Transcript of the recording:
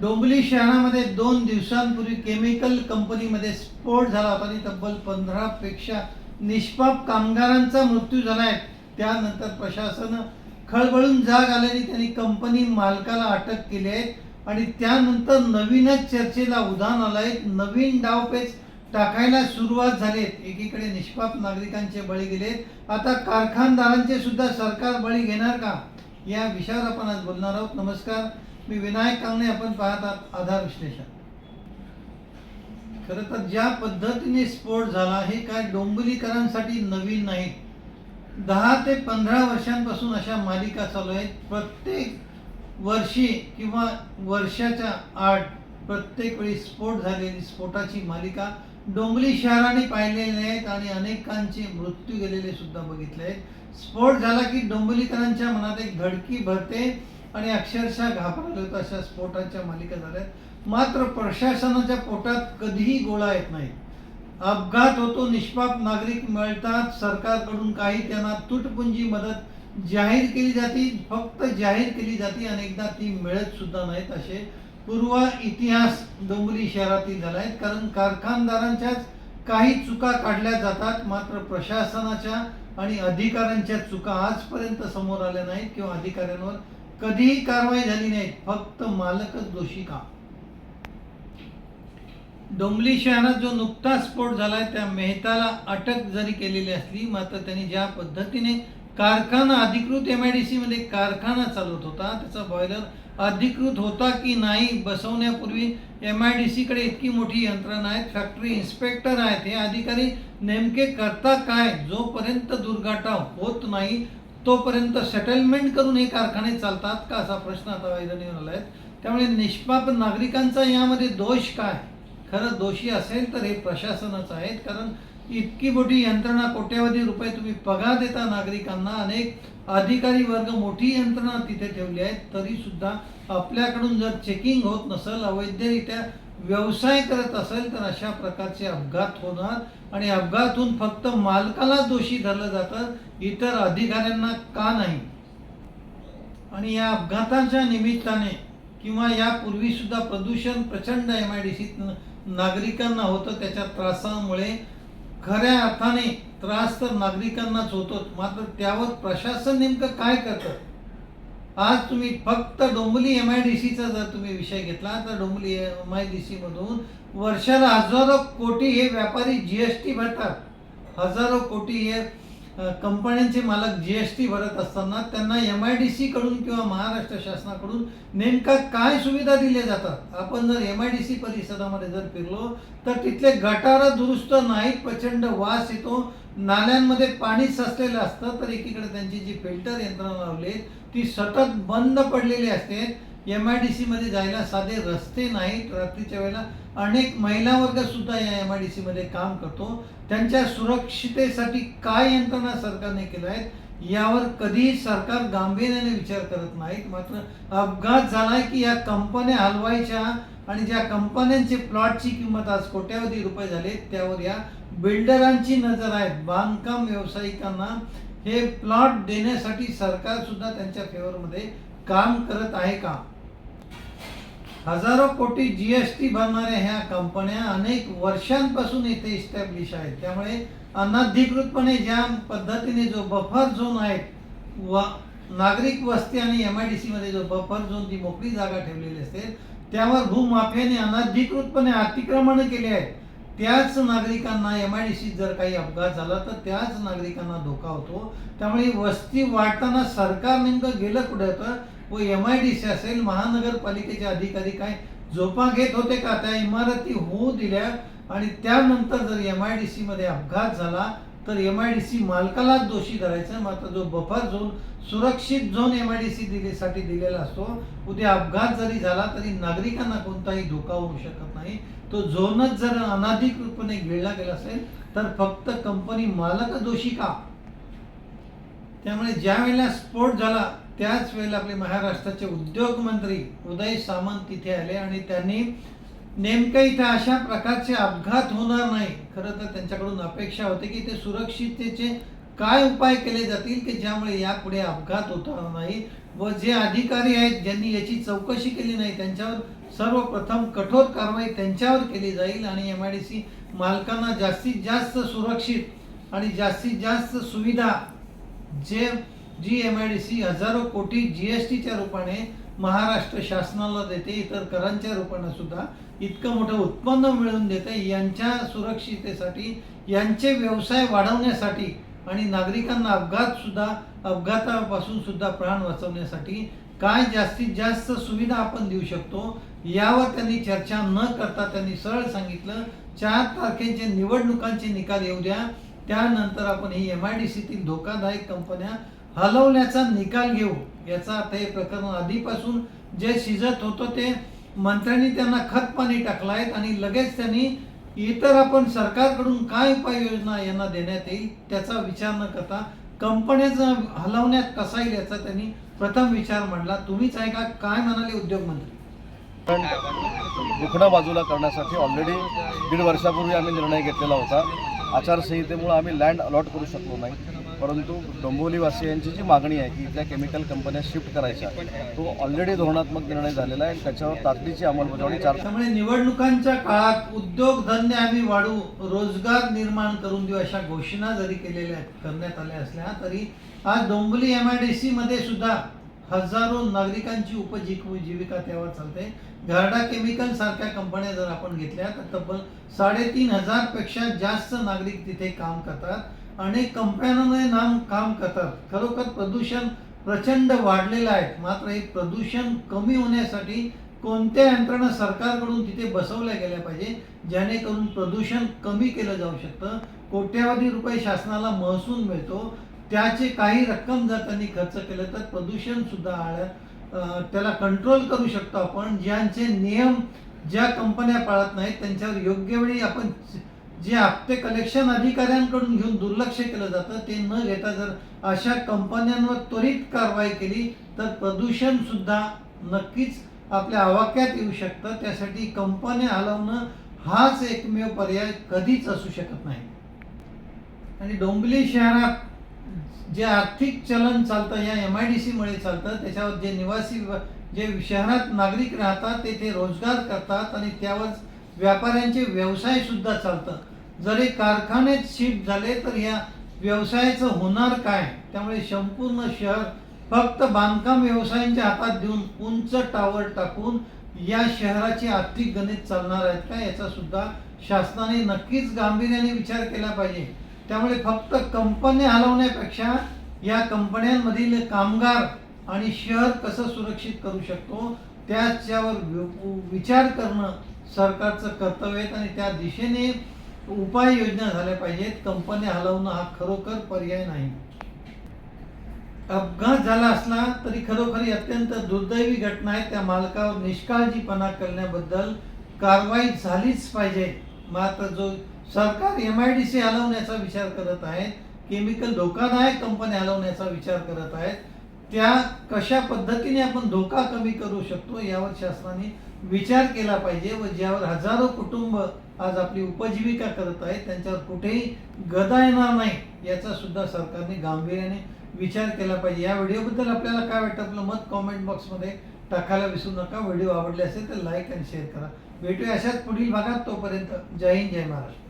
डोंबिवली शहरामध्ये दोन दिवसांपूर्वी केमिकल कंपनीमध्ये स्फोट झाला होता. आणि तब्बल पंधरा पेक्षा निष्पाप कामगारांचा मृत्यू झाला आहे त्यानंतर प्रशासन खळबळून जाग आल्याने त्यांनी कंपनी मालकाला अटक केली आहे. आणि त्यानंतर नवीनच चर्चेला उधाण आहे नवीन डावपेच टाकायला सुरुवात झाली आहे. एकीकडे निष्पाप नागरिकांचे बळी गेलेत आता कारखानदारांचे सुद्धा सरकार बळी घेणार का? या विषयावर आपण आज बोलणार आहोत. नमस्कार. मी विनायक कांगणे आपण पाहतात आधार विश्लेषण. खरं तर ज्या पद्धतीने स्फोट झाला हे काय डोंबिवलीकरांसाठी नवीन नाही. दहा ते पंधरा वर्षांपासून अशा मालिका चालू आहेत. प्रत्येक वर्षी किंवा वर्षाच्या आठ प्रत्येक वेळी स्फोट झालेली स्फोटाची मालिका डोंगली शहराने पाहिलेले आहेत आणि अनेकांचे मृत्यू गेलेले सुद्धा बघितले आहेत स्फोट झाला की डोंबिवलीकरांच्या मनात एक धडकी भरते. आणि अक्षरशः घाबरले होतं अशा स्फोटाच्या मालिका झाल्या मात्र प्रशासनाच्या पोटात कधीही गोळा येत नाही. अपघात होतो निष्पाप नागरिक मिळतात सरकारकडून काही त्यांना तुटपुंजी मदत जाहीर केली जाते फक्त जाहीर केली जाते अनेकदा ती मिळत सुद्धा नाहीत असे पूर्व इतिहास डोंगरी शहरातील झाला आहेत कारण कारखानदारांच्याच काही चुका काढल्या जातात मात्र प्रशासनाच्या आणि अधिकाऱ्यांच्या चुका आजपर्यंत समोर आल्या नाहीत किंवा अधिकाऱ्यांवर कधीही कारवाई झाली नाही फक्त मालकच दोषी का? डोंबली शहरात जो नुकताच स्फोट झालाय त्या मेहताला अटक जरी केलेली असली मात्र त्यांनी ज्या पद्धतीने कारखाना अधिकृत एम आय डी सी मध्ये कारखाना चालवत होता त्याचा बॉयलर अधिकृत होता की नाही बसवण्यापूर्वी एम आय डी सी कडे इतकी मोठी यंत्रणा आहेत फॅक्टरी इन्स्पेक्टर आहेत हे अधिकारी नेमके करता काय? जोपर्यंत दुर्घटना होत नाही तोपर्यंत सेटलमेंट करून हे कारखाने चालतात का असा प्रश्न आता वैधनीवर आला आहे त्यामुळे निष्पाप नागरिकांचा यामध्ये दोष काय? खरं दोषी असेल तर हे प्रशासनच आहेत. कारण इतकी मोठी यंत्रणा कोट्यावधी रुपये तुम्ही पगार देता नागरिकांना. अनेक अधिकारी वर्ग मोठी यंत्रणा तिथे ठेवली आहे तरी सुद्धा आपल्याकडून जर चेकिंग होत नसेल अवैधरित्या व्यवसाय करत असेल तर अशा प्रकारचे अपघात होणार आणि अपघातून फक्त मालकाला दोषी धरलं जातं इतर अधिकाऱ्यांना का नाही? आणि या अपघाताच्या निमित्ताने किंवा यापूर्वी सुद्धा प्रदूषण प्रचंड एम आय डी सीत नागरिकांना होतं त्याच्या त्रासामुळे खऱ्या अर्थाने त्रास तर नागरिकांनाच होतो मात्र त्यावर प्रशासन नेमकं काय करतं? आज तुम्ही फक्त डोंबली एम आय डी सीचा जर तुम्ही विषय घेतला तर Dombivli M I D C मधून वर्षाला हजारो कोटी हे व्यापारी जी एस टी भरतात. हजारो कोटी हे कंपन्यांचे मालक जी एस टी भरत असताना त्यांना एम आय डी सी कडून किंवा महाराष्ट्र शासनाकडून नेमका काय सुविधा दिल्या जातात? आपण जर एम आय डी सी परिसरामध्ये जर फिरलो तर तिथले गटार दुरुस्त नाहीत प्रचंड वास येतो नाल्यांमध्ये पाणी साचलेलं असतं तर एकीकडे त्यांची जी फिल्टर यंत्रणा लावली ती सतत बंद पडलेली असते. एम आय डी सीमध्ये जायला साधे रस्ते नाहीत. रात्रीच्या वेळेला अनेक महिला वर्ग सुद्धा या एम आय डी सीमध्ये काम करतो. त्यांच्या सुरक्षितेसाठी काय यंत्रणा सरकारने केल्या आहेत यावर कधीही सरकार गांभीर्याने विचार करत नाहीत. मात्र अपघात झालाय की या कंपन्या हलवायच्या आणि ज्या कंपन्यांचे प्लॉटची किंमत आज कोट्यावधी रुपये झाले त्यावर या बिल्डरांची नजर आहे. बांधकाम व्यावसायिकांना हे प्लॉट देण्यासाठी सरकार सुद्धा त्यांच्या फेवरमध्ये काम करत आहे का? हजारो कोटी जी एस टी भरणाऱ्या ह्या कंपन्या अनेक वर्षांपासून इथे इस्टॅब्लिश आहेत. त्यामुळे अनधिकृतपणे ज्या पद्धतीने जो बफर झोन आहे व नागरिक वस्ती आणि एम आय डी सीमध्ये जो बफर झोन ती मोकळी जागा ठेवलेली असते त्यावर भूमाफियाने अनधिकृतपणे अतिक्रमण केले आहेत. त्याच नागरिकांना एम आय डी सीत जर काही अपघात झाला तर त्याच नागरिकांना धोका होतो. त्यामुळे वस्ती वाढताना सरकार नेमकं गेलं कुठं? तर व एम आय डी सी असेल महानगरपालिकेचे अधिकारी काय झोपा घेत होते का? त्या इमारती होऊ दिल्या आणि त्यानंतर जर एम आय डी सीमध्ये अपघात झाला तर एम आय डी सी मालकालाच दोषी धरायचं. मात्र जो बफर झोन सुरक्षित zone M I D C दिलेसाठी दिलेला असतो. उद्या अपघात जरी झाला तरी नागरिकांना कोणताही धोका होऊ शकत नाही. तो झोनच जर अनाधिकृतपणे गिळला गेला असेल तर फक्त कंपनी मालक दोषी का? त्यामुळे ज्या वेळेला स्फोट झाला त्याच वेळेला आपले महाराष्ट्राचे उद्योग मंत्री उदय सामंत तिथे आले आणि त्यांनी नेमकं इथे अशा प्रकारचे अपघात होणार नाही. खरं तर त्यांच्याकडून अपेक्षा होती की ते सुरक्षिततेचे काय उपाय केले जातील की ज्यामुळे यापुढे अपघात होणार नाही व जे अधिकारी आहेत ज्यांनी याची चौकशी केली नाही त्यांच्यावर सर्वप्रथम कठोर कारवाई त्यांच्यावर केली जाईल आणि एम आय डी सी मालकांना जास्तीत जास्त सुरक्षित आणि जास्तीत जास्त सुविधा जे जी एम आय डी सी हजारो कोटी जी एस टीच्या रूपाने महाराष्ट्र शासनाला देते इतर करांच्या रूपाने सुद्धा. इतकं मोठं उत्पन्न मिळवून देते यांच्या सुरक्षितेसाठी यांचे व्यवसाय वाढवण्यासाठी आणि नागरिकांना अपघात सुद्धा अपघातापासून सुद्धा प्राण वाचवण्यासाठी काय जास्तीत जास्त सुविधा आपण देऊ शकतो यावर त्यांनी चर्चा न करता त्यांनी सरळ सांगितलं चार तारखेचे निवडणुकांचे निकाल येऊ द्या. त्यानंतर आपण ही एम आय डी सीतील धोकादायक कंपन्या हलवण्याचा निकाल घेऊ याचा अर्थ हे प्रकरण आधीपासून जे शिजत होतं ते मंत्र्यांनी त्यांना खत पाणी टाकलं आहेत आणि लगेच त्यांनी इतर आपण सरकारकडून काय उपाययोजना यांना देण्यात येईल त्याचा विचार न करता कंपन्याचा हलवण्यात कसा येईल याचा त्यांनी प्रथम विचार मांडला. तुम्हीच ऐका काय म्हणाले उद्योगमंत्री पण दुखणं बाजूला करण्यासाठी ऑलरेडी दीड वर्षापूर्वी आम्ही निर्णय घेतलेला होता. आचारसंहितेमुळे आम्ही लँड अलॉट करू शकलो नाही. परंतु डोंबिवलीवासियांची जी मागणी आहे की इथल्या केमिकल कंपन्या शिफ्ट करायच्या तो ऑलरेडी धोरणात्मक निर्णय झालेला आहे. त्याच्यावर तातडीची अंमलबजावणी चार त्यामुळे निवडणुकांच्या काळात उद्योगधंदे आम्ही वाढू रोजगार निर्माण करून देऊ अशा घोषणा जरी केलेल्या करण्यात आल्या असल्या तरी आज Dombivli M I D C मध्ये सुद्धा हजारो नागरिकांची उपजीव जीविका त्यावर चालते. घरडा केमिकल सारख्या कंपन्या जर आपण घेतल्या तर तब्बल साडेतीन हजारपेक्षा जास्त नागरिक तिथे काम करतात. अनेक कंपन्यांमध्ये नाम काम करतात. खरोखर प्रदूषण प्रचंड वाढलेलं आहे. मात्र हे प्रदूषण कमी होण्यासाठी कोणत्या यंत्रणा सरकारकडून तिथे बसवल्या गेल्या पाहिजे? जेणेकरून प्रदूषण कमी केलं जाऊ शकतं. कोट्यावधी रुपये शासनाला महसूल मिळतो. त्याचे काही रक्कम जर त्यांनी खर्च केलं तर प्रदूषण सुद्धा आळ्या त्याला कंट्रोल करू शकतो आपण. ज्यांचे नियम ज्या कंपन्या पाळत नाहीत त्यांच्यावर योग्य वेळी आपण जे हप्ते कलेक्शन अधिकाऱ्यांकडून घेऊन दुर्लक्ष केलं जातं ते न घेता जर अशा कंपन्यांवर त्वरित कारवाई केली तर प्रदूषण सुद्धा नक्कीच आपल्या आवाक्यात येऊ शकतं. त्यासाठी कंपन्या हलवणं हाच एकमेव पर्याय कधीच असू शकत नाही. आणि डोंबिवली शहरात जे आर्थिक चलन चालतं या एम आय डी सीमुळे चालतं त्याच्यावर जे निवासी जे शहरात नागरिक राहतात ते ते रोजगार करतात आणि त्यावर व्यापाऱ्यांचे व्यवसाय सुद्धा जरी कारखानेत शिफ्ट झाले तर या व्यवसायाचं होणार काय? त्यामुळे संपूर्ण शहर फक्त बांधकाम व्यवसायांच्या हातात देऊन उंच टावर टाकून या शहराची आर्थिक गणित चालणार आहेत का? याचा सुद्धा शासनाने नक्कीच गांभीर्याने विचार केला पाहिजे. त्यामुळे फक्त कंपन्या हलवण्यापेक्षा या कंपन्यांमधील कामगार आणि शहर कसं सुरक्षित करू शकतो त्याच्यावर विचार करणं सरकारचं कर्तव्य आहे. आणि त्या दिशेने उपाययोजना झाल्या पाहिजेत. कंपन्या हलवणं हा खरोखर पर्याय नाही. अपघात झाला असला तरी खरोखरी अत्यंत दुर्दैवी घटना आहे. त्या मालकावर निष्काळजीपणा करण्याबद्दल कारवाई झालीच पाहिजे. मात्र जो सरकार एम आय डी सी हलवण्याचा विचार करत आहे केमिकल धोकादायक कंपन्या हलवण्याचा विचार करत आहेत त्या कशा पद्धतीने आपण धोका कमी करू शकतो यावर शासनाने विचार केला पाहिजे व ज्यावर हजारो कुटुंब आज आपली उपजीविका करत आहेत. त्यांच्यावर कुठेही गदा येणार नाही याचा सुद्धा सरकारने गांभीर्याने विचार केला पाहिजे. या व्हिडिओबद्दल आपल्याला काय वाटतं? आपलं मत कॉमेंट बॉक्समध्ये टाकायला विसरू नका. व्हिडिओ आवडले असेल तर लाईक आणि शेअर करा. भेटूया अशाच पुढील भागात. तोपर्यंत जय हिंद जय महाराष्ट्र.